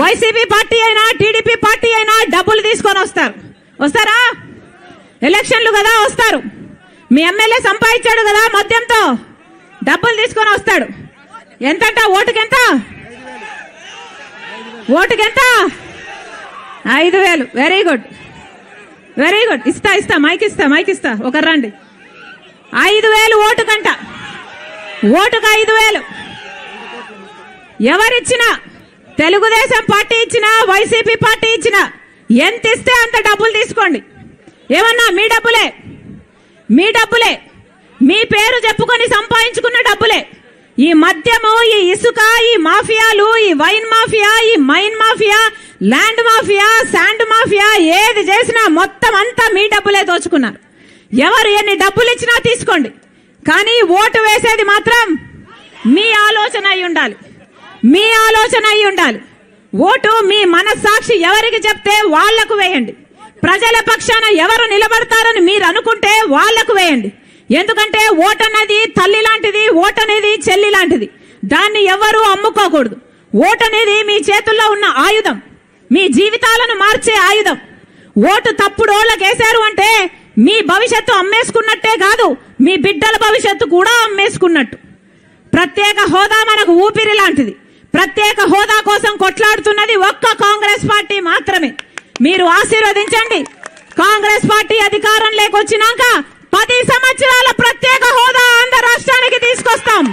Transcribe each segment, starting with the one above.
YCP party అయినా TDP party అయినా డబ్బులు తీసుకొని వస్తారు. వస్తారా? ఎలక్షన్లు కదా వస్తారు. మీ ఎమ్మెల్యే సంపాదించాడు కదా మద్యంతో. డబ్బులు తీసుకొని వస్తాడు. ఎంతంట? ఓటుకెంత? ఓటుకెంత? ఐదు వేలు. వెరీ గుడ్ వెరీ గుడ్ ఇస్తా ఇస్తా. మైక్ ఇస్తా మైక్ ఇస్తా. ఒక రండి. ఐదు వేలు ఓటుకంట. ఓటుకు ఐదు వేలు. ఎవరిచ్చినా తెలుగుదేశం పార్టీ ఇచ్చినా వైసీపీ పార్టీ ఇచ్చినా ఎంత ఇస్తే అంత డబ్బులు తీసుకోండి. ఏమన్నా మీ డబ్బులే. మీ డబ్బులే. మీ పేరు చెప్పుకొని సంపాదించుకున్న డబ్బులే. ఈ మద్యము ఈ ఇసుక ఈ మాఫియాలు ఈ వైన్ మాఫియా ఈ mine mafia land mafia sand mafia ఏది చేసినా మొత్తం అంతా మీ డబ్బులే దోచుకున్నారు. ఎవరు ఎన్ని డబ్బులు ఇచ్చినా తీసుకోండి. కానీ ఓటు వేసేది మాత్రం మీ ఆలోచన అయి ఉండాలి. మీ ఆలోచన అయి ఉండాలి. ఓటు మీ మనస్సాక్షి ఎవరికి చెప్తే వాళ్ళకు వేయండి. ప్రజల పక్షాన ఎవరు నిలబడతారని మీరు అనుకుంటే వాళ్ళకు వేయండి. ఎందుకంటే ఓటు అనేది తల్లి లాంటిది ఓటు అనేది చెల్లి లాంటిది. దాన్ని ఎవరు అమ్ముకోకూడదు. ఓటు అనేది మీ చేతుల్లో ఉన్న ఆయుధం. మీ జీవితాలను మార్చే ఆయుధం. ఓటు తప్పుడు వేశారు అంటే మీ భవిష్యత్తు అమ్మేసుకున్నట్టే కాదు మీ బిడ్డల భవిష్యత్తు కూడా అమ్మేసుకున్నట్టు. ప్రత్యేక హోదా మనకు ఊపిరి లాంటిది. ప్రత్యేక హోదా కోసం కొట్లాడుతున్నది ఒక్క కాంగ్రెస్ పార్టీ మాత్రమే. మీరు ఆశీర్వదించండి. కాంగ్రెస్ పార్టీ అధికారం లేకొచ్చినాక పది సంవత్సరాల ప్రత్యేక హోదా ఆంధ్ర రాష్ట్రానికి తీసుకొస్తాం.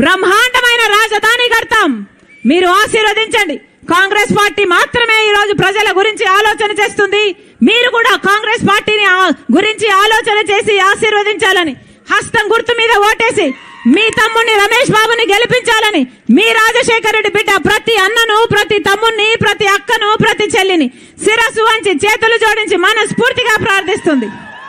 బ్రహ్మాండమైన రాజధాని కడతాం. మీరు ఆశీర్వదించండి. కాంగ్రెస్ పార్టీ మాత్రమే ఈ రోజు ప్రజల గురించి ఆలోచన చేస్తుంది. మీరు కూడా కాంగ్రెస్ పార్టీని గురించి ఆలోచన చేసి ఆశీర్వదించాలని హస్తం గుర్తు మీద ఓటేసి మీ తమ్ముడిని రమేష్ బాబుని గెలిపించాలని మీ రాజశేఖర రెడ్డి బిడ్డ ప్రతి అన్నను ప్రతి తమ్ముణ్ణి ప్రతి అక్కను ప్రతి చెల్లిని శిరస్సు వంచి చేతులు జోడించి మనస్ఫూర్తిగా ప్రార్థిస్తుంది.